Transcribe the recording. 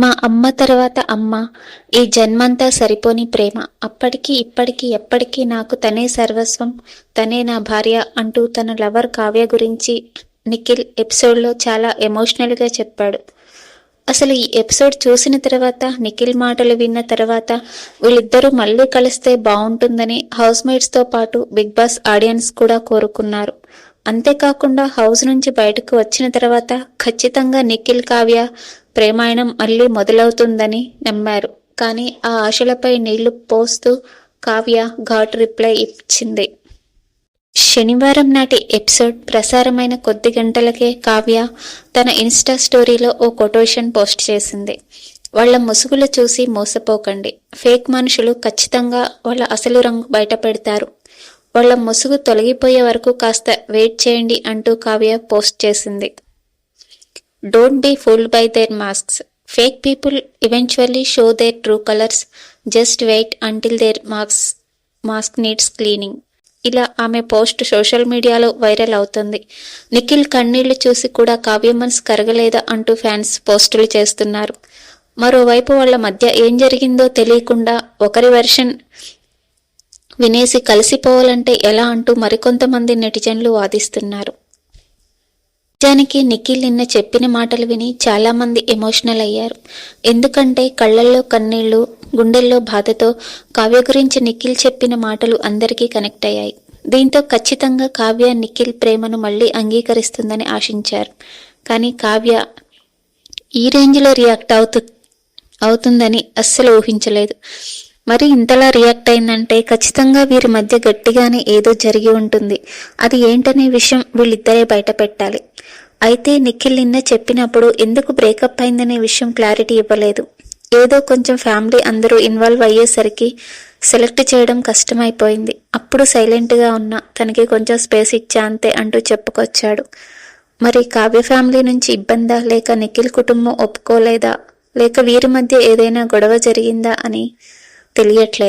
మా అమ్మ తర్వాత అమ్మ. ఈ జన్మంతా సరిపోని ప్రేమ. అప్పటికి ఇప్పటికి ఎప్పటికీ నాకు తనే సర్వస్వం తనే నా భార్య అంటూ తన లవర్ కావ్య గురించి నిఖిల్ ఎపిసోడ్లో చాలా ఎమోషనల్గా చెప్పాడు. అసలు ఈ ఎపిసోడ్ చూసిన తర్వాత నిఖిల్ మాటలు విన్న తర్వాత వీళ్ళిద్దరూ మళ్ళీ కలిస్తే బాగుంటుందని హౌస్ మేట్స్తో పాటు బిగ్ బాస్ ఆడియన్స్ కూడా కోరుకున్నారు. అంతేకాకుండా హౌస్ నుంచి బయటకు వచ్చిన తర్వాత ఖచ్చితంగా నిఖిల్ కావ్య ప్రేమాయణం మళ్ళీ మొదలవుతుందని నమ్మారు. కానీ ఆ ఆశలపై నీళ్ళు పోస్తూ కావ్య ఘాట్ రిప్లై ఇచ్చింది. శనివారం నాటి ఎపిసోడ్ ప్రసారమైన కొద్ది గంటలకే కావ్య తన ఇన్స్టా స్టోరీలో ఓ కొటేషన్ పోస్ట్ చేసింది. వాళ్ళ ముసుగులు చూసి మోసపోకండి. ఫేక్ మనుషులు ఖచ్చితంగా వాళ్ళ అసలు రంగు బయట పెడతారు. వాళ్ళ ముసుగు తొలగిపోయే వరకు కాస్త వెయిట్ చేయండి అంటూ కావ్య పోస్ట్ చేసింది. Don't be fooled by their masks fake people eventually show their true colours just wait until their mask mask needs cleaning ఇలా ఆమె పోస్ట్ సోషల్ మీడియాలో వైరల్ అవుతుంది. నిఖిల్ కన్నీళ్ళు చూసి కూడా కావ్య మనసు కరగలేదా అంటూ ఫ్యాన్స్ పోస్టులు చేస్తున్నారు. మరోవైపు వాళ్ళ మధ్య ఏం జరిగిందో తెలియకుండా ఒకరి వెర్షన్ వినేసి కలిసిపోవాలంటే ఎలా అంటూ మరికొంతమంది నెటిజన్లు వాదిస్తున్నారు. నిజానికి నిఖిల్ నిన్న చెప్పిన మాటలు విని చాలామంది ఎమోషనల్ అయ్యారు. ఎందుకంటే కళ్ళల్లో కన్నీళ్ళు గుండెల్లో బాధతో కావ్య గురించి నిఖిల్ చెప్పిన మాటలు అందరికీ కనెక్ట్ అయ్యాయి. దీంతో ఖచ్చితంగా కావ్య నిఖిల్ ప్రేమను మళ్ళీ అంగీకరిస్తుందని ఆశించారు. కానీ కావ్య ఈ రేంజ్లో రియాక్ట్ అవుతు అవుతుందని అస్సలు ఊహించలేదు. మరి ఇంతలా రియాక్ట్ అయిందంటే ఖచ్చితంగా వీరి మధ్య గట్టిగానే ఏదో జరిగి ఉంటుంది. అది ఏంటనే విషయం వీళ్ళిద్దరే బయట పెట్టాలి. అయితే నిఖిల్ నిన్న చెప్పినప్పుడు ఎందుకు బ్రేకప్ అయిందనే విషయం క్లారిటీ ఇవ్వలేదు. ఏదో కొంచెం ఫ్యామిలీ అందరూ ఇన్వాల్వ్ అయ్యేసరికి సెలెక్ట్ చేయడం కష్టమైపోయింది. అప్పుడు సైలెంట్గా ఉన్న తనకి కొంచెం స్పేస్ ఇచ్చా అంతే అంటూ చెప్పుకొచ్చాడు. మరి కావ్య ఫ్యామిలీ నుంచి ఇబ్బందా? లేక నిఖిల్ కుటుంబం ఒప్పుకోలేదా? లేక వీరి మధ్య ఏదైనా గొడవ జరిగిందా అని తెలియట్లేదు.